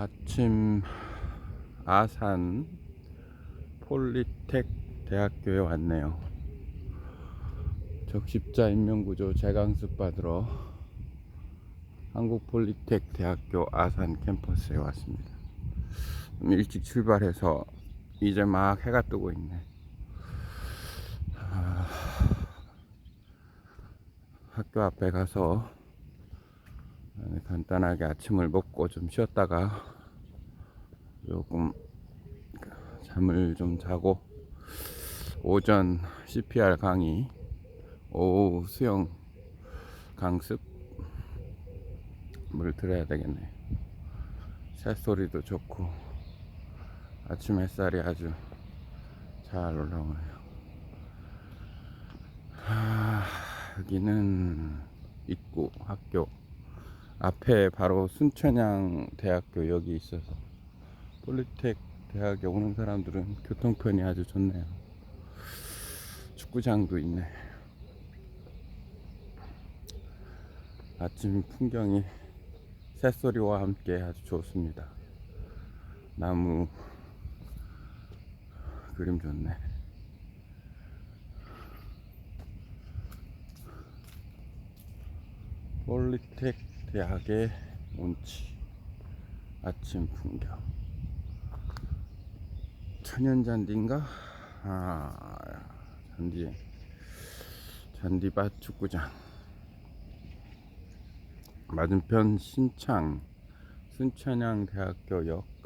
아침 아산 폴리텍 대학교에 왔네요. 적십자 인명구조 재강습 받으러 한국 폴리텍 대학교 아산 캠퍼스에 왔습니다. 좀 일찍 출발해서 이제 막 해가 뜨고 있네. 아, 학교 앞에 가서 간단하게 아침을 먹고 좀 쉬었다가 조금 잠을 좀 자고 오전 CPR 강의 오후 수영 강습 물 들어야 되겠네. 새소리도 좋고 아침 햇살이 아주 잘 올라오네요. 하, 여기는 입구 학교 앞에 바로 순천향 대학교 여기 있어서 폴리텍 대학에 오는 사람들은 교통편이 아주 좋네요. 축구장도 있네. 아침 풍경이 새소리와 함께 아주 좋습니다. 나무 그림 좋네. 폴리텍 대학의 운치 아침 풍경. 천연잔디인가? 아 잔디. 잔디밭 축구장. 맞은편 신창 순천향 대학교역